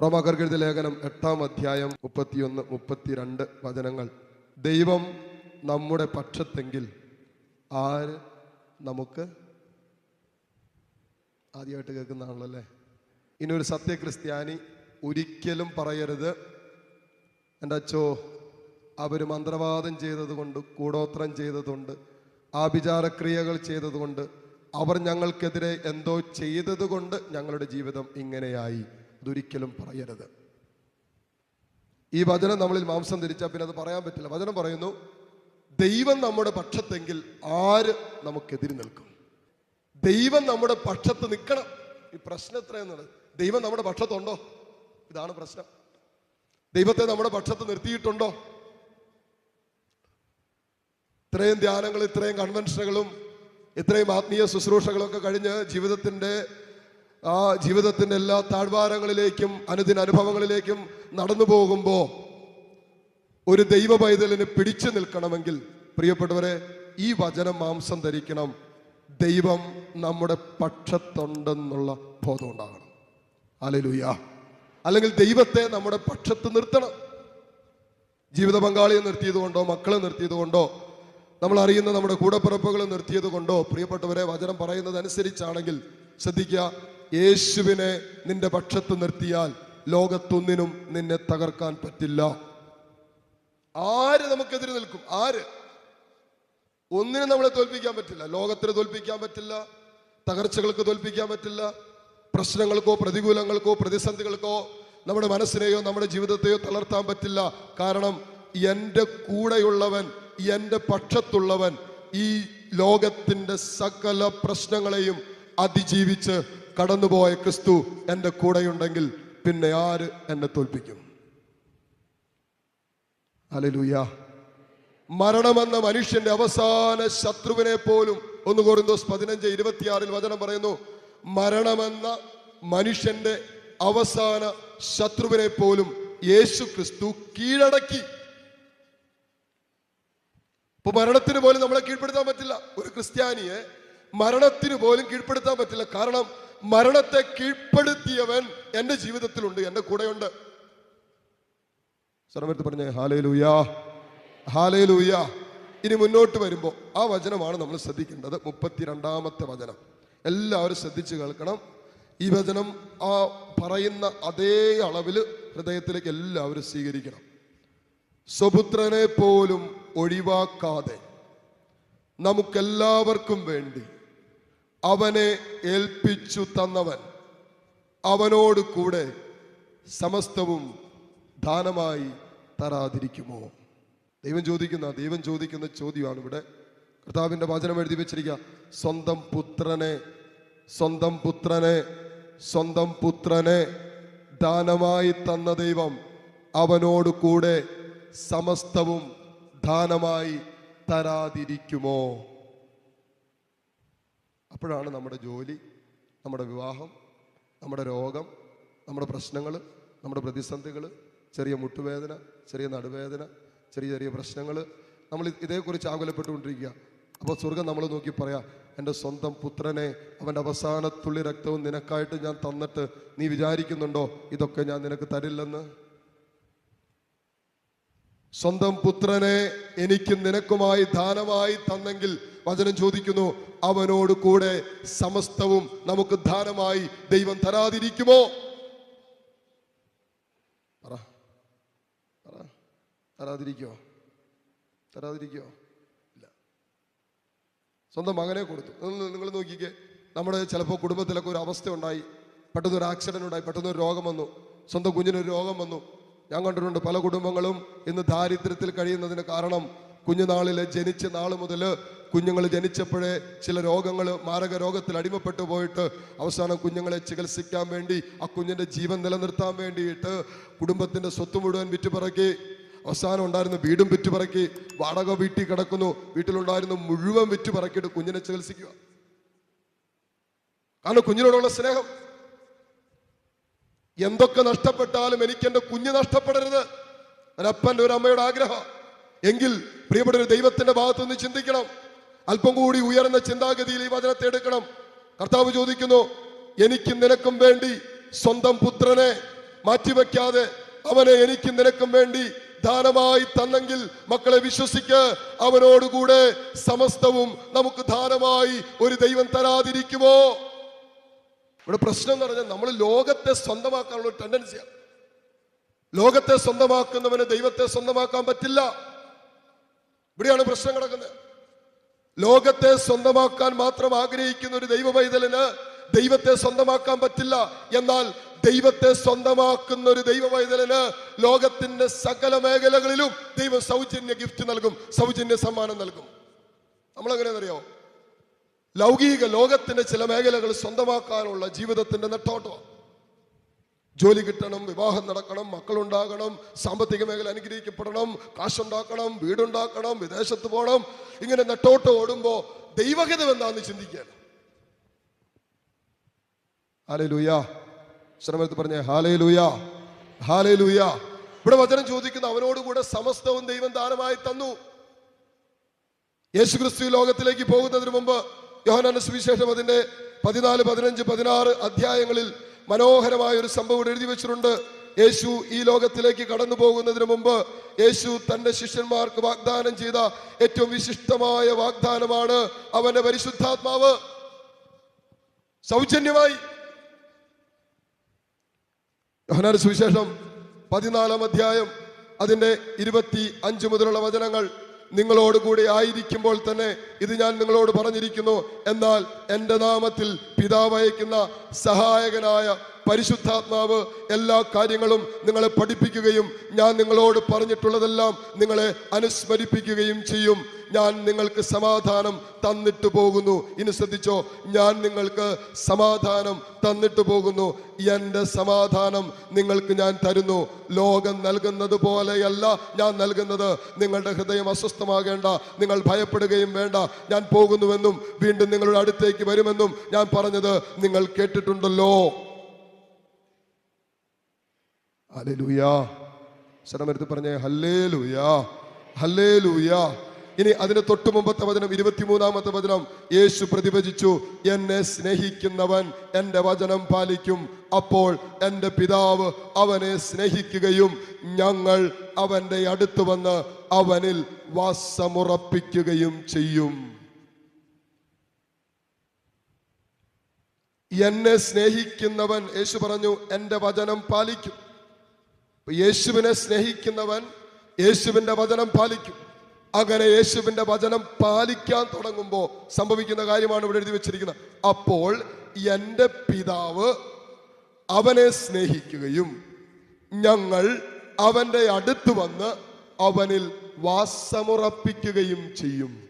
റോമാക്കർക്കെഴുതിയ ലേഖനം എട്ടാം അധ്യായം മുപ്പത്തിയൊന്ന് മുപ്പത്തിരണ്ട് വചനങ്ങൾ. ദൈവം നമ്മുടെ പക്ഷത്തെങ്കിൽ ആര് നമുക്ക് ആദ്യമായിട്ട് കേൾക്കുന്നതാണല്ലോ അല്ലേ? ഇനി ഒരു സത്യക്രിസ്ത്യാനി ഒരിക്കലും പറയരുത്. എന്റെ അച്ചോ അവർ മന്ത്രവാദം ചെയ്തതുകൊണ്ട് കൂടോത്രം ചെയ്തതുകൊണ്ട് ആഭിചാരക്രിയകൾ ചെയ്തതുകൊണ്ട് അവർ ഞങ്ങൾക്കെതിരെ എന്തോ ചെയ്തതുകൊണ്ട് ഞങ്ങളുടെ ജീവിതം ഇങ്ങനെയായി. അതൊരിക്കലും പറയരുത്. ഈ വചനം നമ്മളിൽ മാംസം ധരിച്ചാൽ പിന്നെ അത് പറയാൻ പറ്റില്ല. വചനം പറയുന്നു ദൈവം നമ്മുടെ പക്ഷത്തെങ്കിൽ ആര് നമുക്കെതിരി നിൽക്കും? ദൈവം നമ്മുടെ പക്ഷത്ത് നിൽക്കണം. ഈ പ്രശ്നം എത്രയെന്നുള്ളത് ദൈവം നമ്മുടെ പക്ഷത്തുണ്ടോ? ഇതാണ് പ്രശ്നം. ദൈവത്തെ നമ്മുടെ പക്ഷത്ത് നിർത്തിയിട്ടുണ്ടോ? ഇത്രയും ധ്യാനങ്ങൾ ഇത്രയും കൺവെൻഷനുകളും ഇത്രയും ആത്മീയ ശുശ്രൂഷകളൊക്കെ കഴിഞ്ഞ് ജീവിതത്തിന്റെ ആ ജീവിതത്തിന്റെ എല്ലാ താഴ്വാരങ്ങളിലേക്കും അനുദിന അനുഭവങ്ങളിലേക്കും നടന്നു പോകുമ്പോൾ ഒരു ദൈവ പൈതലിന് പിടിച്ചു നിൽക്കണമെങ്കിൽ പ്രിയപ്പെട്ടവരെ ഈ വചനം മാംസം ധരിക്കണം. ദൈവം നമ്മുടെ പക്ഷത്തുണ്ടെന്നുള്ള ബോധം ഉണ്ടാകണം. അലലുയ അല്ലെങ്കിൽ ദൈവത്തെ നമ്മുടെ പക്ഷത്ത് നിർത്തണം. ജീവിത പങ്കാളിയെ നിർത്തിയത് കൊണ്ടോ മക്കളെ നിർത്തിയത് കൊണ്ടോ നമ്മൾ അറിയുന്ന നമ്മുടെ കൂടപ്പിറപ്പുകളെ നിർത്തിയത് കൊണ്ടോ പ്രിയപ്പെട്ടവരെ വചനം പറയുന്നത് അനുസരിച്ചാണെങ്കിൽ ശ്രദ്ധിക്കുക യേശുവിനെ നിന്റെ പക്ഷത്ത് നിർത്തിയാൽ ലോകത്തൊന്നിനും നിന്നെ തകർക്കാൻ പറ്റില്ല. ആര് നമുക്കെതിരെ നിൽക്കും? ആര്? ഒന്നിനും നമ്മളെ തോൽപ്പിക്കാൻ പറ്റില്ല. ലോകത്തിന് തോൽപ്പിക്കാൻ പറ്റില്ല. തകർച്ചകൾക്ക് തോൽപ്പിക്കാൻ പറ്റില്ല. പ്രശ്നങ്ങൾക്കോ പ്രതികൂലങ്ങൾക്കോ പ്രതിസന്ധികൾക്കോ നമ്മുടെ മനസ്സിനെയോ നമ്മുടെ ജീവിതത്തെയോ തളർത്താൻ പറ്റില്ല. കാരണം എന്റെ കൂടെയുള്ളവൻ എന്റെ പക്ഷത്തുള്ളവൻ ഈ ലോകത്തിന്റെ സകല പ്രശ്നങ്ങളെയും അതിജീവിച്ച് കടന്നുപോയ ക്രിസ്തു എന്റെ കൂടെയുണ്ടെങ്കിൽ പിന്നെ ആര് എന്നെ തോൽപ്പിക്കും? അലലൂയ മരണമെന്ന മനുഷ്യന്റെ അവസാന ശത്രുവിനെ പോലും ഒന്ന് കോറിന്തോസ് പതിനഞ്ച് ഇരുപത്തിയാറിൽ വചനം പറയുന്നു മരണമെന്ന മനുഷ്യന്റെ അവസാന ശത്രുവിനെ പോലും യേശു ക്രിസ്തു കീഴടക്കി. ഇപ്പൊ മരണത്തിന് പോലും നമ്മളെ കീഴ്പ്പെടുത്താൻ പറ്റില്ല. ഒരു ക്രിസ്ത്യാനിയെ മരണത്തിന് പോലും കീഴ്പ്പെടുത്താൻ പറ്റില്ല. കാരണം മരണത്തെ കീഴ്പ്പെടുത്തിയവൻ എന്റെ ജീവിതത്തിലുണ്ട് എന്റെ കൂടെയുണ്ട്. സർവത്ത് പറഞ്ഞേ ഹാലേ ലൂയാ ഹാലേ ലൂയാ ഇനി മുന്നോട്ട് വരുമ്പോൾ ആ വചനമാണ് നമ്മൾ ശ്രദ്ധിക്കേണ്ടത്. മുപ്പത്തിരണ്ടാമത്തെ വചനം. എല്ലാവരും ശ്രദ്ധിച്ച് കേൾക്കണം. ഈ വചനം ആ പറയുന്ന അതേ അളവിൽ ഹൃദയത്തിലേക്ക് എല്ലാവരും സ്വീകരിക്കണം. സ്വപുത്രനെ പോലും ഒഴിവാക്കാതെ നമുക്കെല്ലാവർക്കും വേണ്ടി അവനെ ഏൽപ്പിച്ചു തന്നവൻ. അവനോട് കൂടെ സമസ്തവും ദാനമായി തരാതിരിക്കുമോ? ദൈവം ചോദിക്കുന്ന ദൈവം ചോദിക്കുന്ന ചോദ്യമാണ് ഇവിടെ. കർത്താവിന്റെ വചനം എഴുതി വെച്ചിരിക്കുക. സ്വന്തം പുത്രനെ സ്വന്തം പുത്രനെ സ്വന്തം പുത്രനെ ദാനമായി തന്ന ദൈവം അവനോട് കൂടെ സമസ്തവും ദാനമായി തരാതിരിക്കുമോ? അപ്പോഴാണ് നമ്മുടെ ജോലി നമ്മുടെ വിവാഹം നമ്മുടെ രോഗം നമ്മുടെ പ്രശ്നങ്ങൾ നമ്മുടെ പ്രതിസന്ധികൾ ചെറിയ മുട്ടുവേദന ചെറിയ നടുവേദന ചെറിയ ചെറിയ പ്രശ്നങ്ങൾ. നമ്മൾ ഇതേക്കുറിച്ച് ആകുലപ്പെട്ടുകൊണ്ടിരിക്കുക. അപ്പോൾ സ്വർഗം നമ്മൾ നോക്കി പറയാം എന്റെ സ്വന്തം പുത്രനെ അവന്റെ അവസാനത്തുള്ളി രക്തവും നിനക്കായിട്ട് ഞാൻ തന്നിട്ട് നീ വിചാരിക്കുന്നുണ്ടോ? ഇതൊക്കെ ഞാൻ നിനക്ക് തരില്ലെന്ന്? സ്വന്തം പുത്രനെ എനിക്ക് നിനക്കുമായി ദാനമായി തന്നെങ്കിൽ വചനം ചോദിക്കുന്നു അവനോട് കൂടെ സമസ്തവും നമുക്ക് ദാനമായി ദൈവം തരാതിരിക്കുമോ? തരാതിരിക്കോ? തരാതിരിക്കോ? ഇല്ല. സ്വന്തം മകനെ കൊടുത്തു. നിങ്ങൾ നോക്കിക്കേ നമ്മുടെ ചിലപ്പോൾ കുടുംബത്തിലൊക്കെ ഒരു അവസ്ഥ ഉണ്ടായി. പെട്ടെന്ന് ഒരു ആക്സിഡന്റ് ഉണ്ടായി പെട്ടെന്ന് ഒരു രോഗം വന്നു. സ്വന്തം കുഞ്ഞിനൊരു രോഗം വന്നു. ഞാൻ കണ്ടിട്ടുണ്ട് പല കുടുംബങ്ങളും ഇന്ന് ദാരിദ്ര്യത്തിൽ കഴിയുന്നതിന് കാരണം കുഞ്ഞുനാളിൽ ജനിച്ച നാൾ മുതൽ കുഞ്ഞുങ്ങൾ ജനിച്ചപ്പോഴേ ചില രോഗങ്ങൾ മാരക രോഗത്തിൽ അടിമപ്പെട്ടു പോയിട്ട് അവസാനം കുഞ്ഞുങ്ങളെ ചികിത്സിക്കാൻ വേണ്ടി ആ കുഞ്ഞിന്റെ ജീവൻ നിലനിർത്താൻ വേണ്ടിയിട്ട് കുടുംബത്തിന്റെ സ്വത്ത് മുഴുവൻ വിറ്റുപറക്കി അവസാനം ഉണ്ടായിരുന്ന വീടും വിറ്റുപറക്കി വാടക വീട്ടിൽ കിടക്കുന്നു വീട്ടിലുണ്ടായിരുന്ന മുഴുവൻ വിറ്റുപറക്കിയിട്ട് കുഞ്ഞിനെ ചികിത്സിക്കുക. കാരണം കുഞ്ഞിനോടുള്ള സ്നേഹം. എന്തൊക്കെ നഷ്ടപ്പെട്ടാലും എനിക്ക് എന്റെ കുഞ്ഞ് നഷ്ടപ്പെടരുത്. ഒരപ്പന്റെ ഒരു അമ്മയുടെ ആഗ്രഹം. എങ്കിൽ പ്രിയപ്പെട്ട ഒരു ദൈവത്തിന്റെ ഭാഗത്തുനിന്ന് ചിന്തിക്കണം. അല്പം കൂടി ഉയർന്ന ചിന്താഗതിയിൽ ഈ വചനത്തെ എടുക്കണം. കർത്താവ് ചോദിക്കുന്നു എനിക്കും നിനക്കും വേണ്ടി സ്വന്തം പുത്രനെ മാറ്റിവെക്കാതെ അവനെ എനിക്ക് നിനക്കും വേണ്ടി ദാനമായി തന്നെങ്കിൽ മക്കളെ വിശ്വസിക്ക്. അവനോടുകൂടെ സമസ്തവും നമുക്ക് ദാനമായി ഒരു ദൈവം തരാതിരിക്കുമോ? ഇവിടെ പ്രശ്നം എന്ന് പറഞ്ഞാൽ നമ്മൾ ലോകത്തെ സ്വന്തമാക്കാനുള്ള ടെൻഡൻസിയാണ് ലോകത്തെ സ്വന്തമാക്കുന്നവന് ദൈവത്തെ സ്വന്തമാക്കാൻ പറ്റില്ല. ഇവിടെയാണ് പ്രശ്നം കിടക്കുന്നത്. ലോകത്തെ സ്വന്തമാക്കാൻ മാത്രം ആഗ്രഹിക്കുന്ന ഒരു ദൈവ പൈതലിന് ദൈവത്തെ സ്വന്തമാക്കാൻ പറ്റില്ല. എന്നാൽ ദൈവത്തെ സ്വന്തമാക്കുന്ന ഒരു ദൈവ പൈതലിന് ലോകത്തിന്റെ സകല മേഖലകളിലും ദൈവ സൗജന്യ ഗിഫ്റ്റ് നൽകും സൗജന്യ സമ്മാനം നൽകും. നമ്മൾ എങ്ങനെയാണെന്നറിയോ ലൗകിക ലോകത്തിന്റെ ചില മേഖലകൾ സ്വന്തമാക്കാനുള്ള ജീവിതത്തിന്റെ നെട്ടോട്ടമാണ്. ജോലി കിട്ടണം വിവാഹം നടക്കണം മക്കളുണ്ടാകണം സാമ്പത്തിക മേഖല അനുഗ്രഹിക്കപ്പെടണം കാശുണ്ടാക്കണം വീടുണ്ടാക്കണം വിദേശത്ത് പോകണം. ഇങ്ങനെ നെട്ടോട്ട് ഓടുമ്പോ ദൈവഹിതം എന്താന്ന് ചിന്തിക്കുകയാണ് ഹാലേ ലൂയ ശ്രമത്ത് പറഞ്ഞേ ഹാലേ ലൂയ ഹാലേ ലൂയ ഇവിടെ വചനം ചോദിക്കുന്ന അവനോട് കൂടെ സമസ്തവും ദൈവം ദാനമായി തന്നു. യേശുക്രിസ്തു ലോകത്തിലേക്ക് പോകുന്നതിന് മുമ്പ് യോഹനുസുവിശേഷം സുവിശേഷം അതിന്റെ പതിനാല് പതിനഞ്ച് പതിനാറ് അധ്യായങ്ങളിൽ മനോഹരമായ ഒരു സംഭവം എഴുതി വെച്ചിട്ടുണ്ട്. യേശു ഈ ലോകത്തിലേക്ക് കടന്നു പോകുന്നതിന് മുമ്പ് യേശു തന്റെ ശിഷ്യന്മാർക്ക് വാഗ്ദാനം ചെയ്ത ഏറ്റവും വിശിഷ്ടമായ വാഗ്ദാനമാണ് അവന്റെ പരിശുദ്ധാത്മാവ്. സൗജന്യമായി. സുവിശേഷം പതിനാലാം അധ്യായം അതിന്റെ ഇരുപത്തി അഞ്ച് മുതലുള്ള വചനങ്ങൾ. നിങ്ങളോട് കൂടി ആയിരിക്കുമ്പോൾ തന്നെ ഇത് ഞാൻ നിങ്ങളോട് പറഞ്ഞിരിക്കുന്നു. എന്നാൽ എന്റെ നാമത്തിൽ പിതാവയക്കുന്ന സഹായകനായ പരിശുദ്ധാത്മാവ് എല്ലാ കാര്യങ്ങളും നിങ്ങളെ പഠിപ്പിക്കുകയും ഞാൻ നിങ്ങളോട് പറഞ്ഞിട്ടുള്ളതെല്ലാം നിങ്ങളെ അനുസ്മരിപ്പിക്കുകയും ചെയ്യും. ഞാൻ നിങ്ങൾക്ക് സമാധാനം തന്നിട്ട് പോകുന്നു. ഇനി ശ്രദ്ധിച്ചോ ഞാൻ നിങ്ങൾക്ക് സമാധാനം തന്നിട്ട് പോകുന്നു. എന്റെ സമാധാനം നിങ്ങൾക്ക് ഞാൻ തരുന്നു. ലോകം നൽകുന്നത് പോലെയല്ല ഞാൻ നൽകുന്നത്. നിങ്ങളുടെ ഹൃദയം അസ്വസ്ഥമാകേണ്ട നിങ്ങൾ ഭയപ്പെടുകയും വേണ്ട. ഞാൻ പോകുന്നുവെന്നും വീണ്ടും നിങ്ങളുടെ അടുത്തേക്ക് വരുമെന്നും ഞാൻ പറഞ്ഞത് നിങ്ങൾ കേട്ടിട്ടുണ്ടല്ലോ. ഹല്ലേലൂയാ. ശ്രമരുത്ത് പറഞ്ഞേ ഹല്ലേ ലൂയാ ഹല്ലേ ലൂയാ ഇനി അതിന് തൊട്ടു മുമ്പത്തെ വചനം ഇരുപത്തിമൂന്നാമത്തെ വചനം യേശു പ്രതിഭജിച്ചു. എന്നെ സ്നേഹിക്കുന്നവൻ എന്റെ വചനം പാലിക്കും. അപ്പോൾ എന്റെ പിതാവ് അവനെ സ്നേഹിക്കുകയും ഞങ്ങൾ അവന്റെ അടുത്ത് വന്ന് അവനിൽ വാസമുറപ്പിക്കുകയും ചെയ്യും. എന്നെ സ്നേഹിക്കുന്നവൻ യേശു പറഞ്ഞു എന്റെ വചനം പാലിക്കും. യേശുവിനെ സ്നേഹിക്കുന്നവൻ യേശുവിന്റെ വചനം പാലിക്കും. അങ്ങനെ യേശുവിന്റെ വചനം പാലിക്കാൻ തുടങ്ങുമ്പോൾ സംഭവിക്കുന്ന കാര്യമാണ് ഇവിടെ എഴുതി വെച്ചിരിക്കുന്നത്. അപ്പോൾ എന്റെ പിതാവ് അവനെ സ്നേഹിക്കുകയും ഞങ്ങൾ അവന്റെ അടുത്ത് വന്ന് അവനിൽ വാസമുറപ്പിക്കുകയും ചെയ്യും.